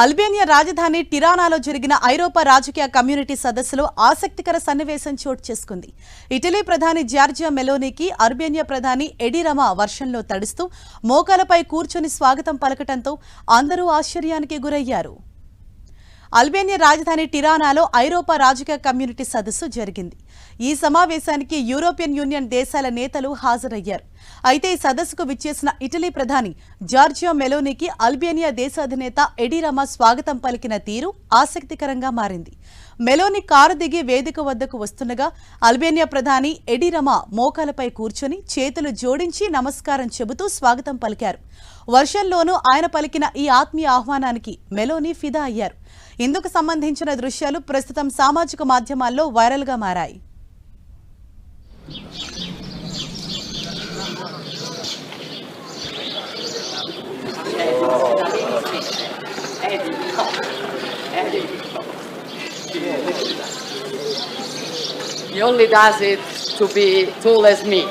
Albania రాజధాని టిరానాలో జరిగిన ఐరోపా రాజకీయ కమ్యూనిటీ సదస్సులో ఆసక్తికర సన్నివేశం చోటు చేసుకుంది. ఇటలీ ప్రధాని జార్జియా మెలోనీకి అర్బేనియా ప్రధాని ఎడిరమా వర్షంలో తడుస్తూ మోకాలపై కూర్చొని స్వాగతం పలకటంతో అందరూ ఆశ్చర్యానికి గురయ్యారు. అల్బేనియా రాజధాని టిరానాలో ఐరోపా రాజకీయ కమ్యూనిటీ సదస్సు జరిగింది. ఈ సమావేశానికి యూరోపియన్ యూనియన్ దేశాల నేతలు హాజరయ్యారు. అయితే ఈ సదస్సుకు విచ్చేసిన ఇటలీ ప్రధాని జార్జియో మెలోనికి అల్బేనియా దేశ అధినేత ఎడిరమా స్వాగతం పలికిన తీరు ఆసక్తికరంగా మారింది. మెలోని కారు దిగి వేదిక వద్దకు వస్తుండగా అల్బేనియా ప్రధాని ఎడిరమా మోకాలపై కూర్చొని చేతులు జోడించి నమస్కారం చెబుతూ స్వాగతం పలికారు. వర్షంలోనూ ఆయన పలికిన ఈ ఆత్మీయ ఆహ్వానానికి మెలోని ఫిదా అయ్యారు. ఇందుకు సంబంధించిన దృశ్యాలు ప్రస్తుతం సామాజిక మాధ్యమాల్లో వైరల్గా మారాయి He only does it to be tall as me.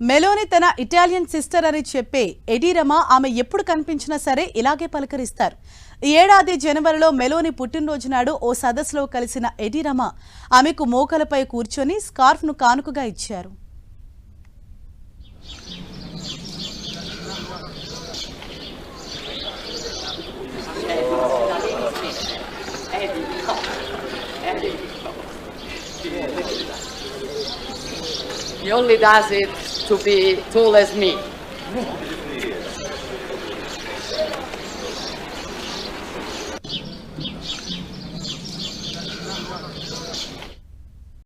Meloni తన ఇటాలియన్ సిస్టర్ అని చెప్పే ఎడీరమా ఆమె ఎప్పుడు కనిపించినా సరే ఇలాగే పలకరిస్తారు. ఈ ఏడాది జనవరిలో మెలోని పుట్టినరోజు నాడు ఓ సదస్సులో కలిసిన ఎడీరమా ఆమెకు మోకలపై కూర్చొని స్కార్ఫ్ను కానుకగా ఇచ్చారు. He only does it to be tall as me.